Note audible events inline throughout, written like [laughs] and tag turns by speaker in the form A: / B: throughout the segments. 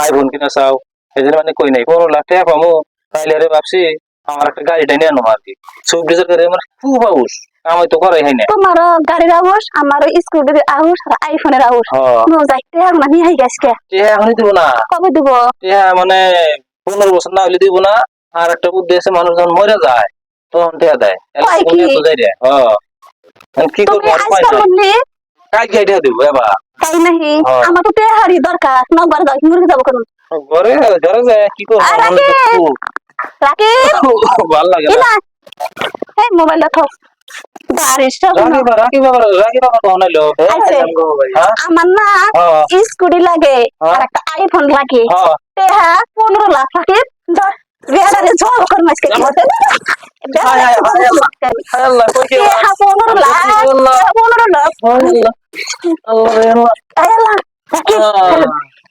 A: IPhone কিনা চাও এই জন্য মানে কই নাই। পনেরো লাখ টাকা পাবো তাইলে আরে ভাবছি আমার একটা গাড়িটা নিয়ে আনো আর কি। চব্বিশের গাড়ি আমার খুব আউস আমি তো করাই হয় না
B: তোমার গাড়ির আউস আমার স্কুটির আউস আর আইফোনের আউস। নো যাইতে আর না নিয়ে গেছে
A: টিয়া এখনই দিব না।
B: কবে দিব?
A: টিয়া মানে পনেরো বছর না হলে দিব না। আর একটা বুদ্ধি আছে মানুষ যখন মরে যায় তখন টিয়া দেয়।
B: কি?
A: করব
B: বললি
A: কাজ দিব এবার।
B: তাই নাহি। আমার তো তেহারি দরকার নবার যাই মুরগি যাব কেন
A: ঘরে ঘরে যায় কি করব?
B: রাকি [laughs]
A: ভালো লাগে না।
B: এই মোবাইলটা থাক।
A: হ্যাঁ?
B: আমার না
A: হ্যাঁ।
B: স্কুটি লাগে
A: হ্যাঁ।
B: আর একটা আইফোন লাগে। পনেরো লাখ রাখি। বেড়ারে জল কর মাসকে
A: আল্লাহ। আল্লাহ কই কি
B: পনেরো লাখ। পনেরো লাখ।
A: আল্লাহ।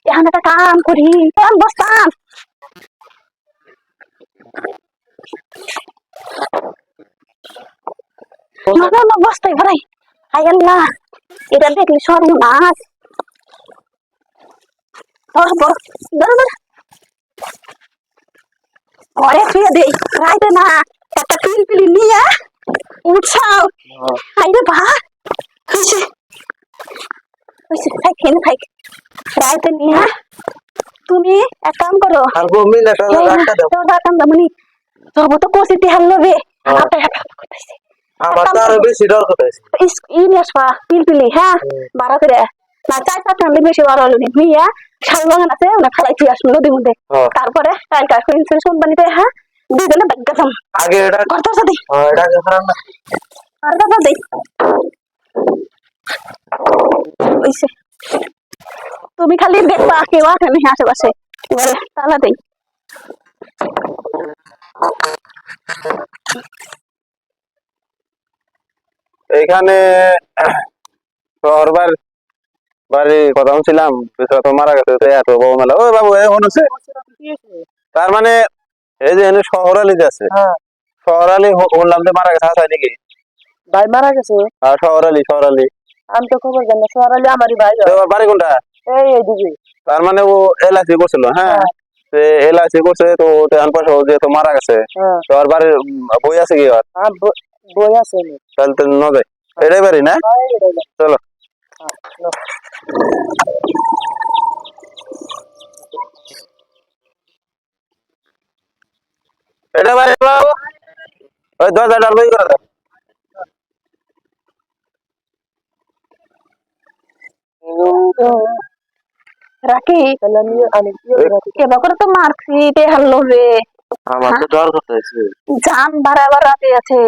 B: এখন একটা কাম করি কাম বসতাম। বসতাই ভাই আয় আল্লাহ এটা দেখলি ধর ধর। ঘরে দেই রাইতে না একটা পিল পিলি নিয়ে উঠাও আইরে ভা হয়েছে। হয়েছে থাক থাক রাইতে নিয়ে তুমি এক কাম করো।
A: আর গো মিলে টাকা রাখা দাও।
B: তোর কাম কোসিতে রে
A: হ্যাঁ।
B: আপনি এক কাম করতেছি
A: আমার তো আরও বেশি ডর করতেছে
B: ইস ই নিয়ে আসবা হ্যাঁ? বারো করে। না চার পাঁচ টাকা বেশি বারো হলো নি। মিয়া শাল বাগান আছে ওনা খালাই তুই আসব নদীর মধ্যে।
A: হ্যাঁ।
B: তারপরে কাল কাজ করে ইন্স্যুরেন্স কোম্পানিতে হ্যাঁ? দুজনে ব্যাগ গেছাম।
A: আগে এটা
B: করতে সাথে
A: হ্যাঁ, এটা কে না।
B: আর দাদা দেই ওইসে তুমি খালি দেখবা কেউ আসে না আশেপাশে। এবারে তালা দেই।
C: এইখানে বাড়ি কথা ছিলাম বেচারা তো মারা গেছে তো এত মেলা। ওই বাবু এখন হচ্ছে তার মানে এই যে এনে শহর আলি যে আছে
D: হ্যাঁ।
C: শহর আলি বললাম যে মারা গেছে হাসাই নাকি?
D: ভাই মারা গেছে?
C: আর শহর আলি শহর আলি
D: আমি তো খবর জানি না সরালি আমারই ভাই। হয়।
C: বাড়ি কোনটা?
D: এই এইদিকে
C: তার মানে ও এলআইসি করছিল হ্যাঁ?
D: হ্যাঁ।
C: সে এলআইসি করছে তো টেন পয়সা ও যেহেতু মারা গেছে
D: হ্যাঁ।
C: তো ওর বাড়ির উম, বই আছে কি ওর
D: আর ব- বই আছে নি।
C: তাহলে তো ন যায় এটাই বাড়ি না?
D: ভাই, এটা না।
C: চলো।
D: হ্যাঁ, নো।
C: এটা বাড়ি বাবু। ওই দরজা ডাল বই করে দাও
B: রাখি
D: তাহলে আমি আমি কি রাখি?
B: এবার করে তো মার্কশিটে হারলো রে
A: আমার তো ডর করতেছে
B: জান বাড়াবার রাতে আছে।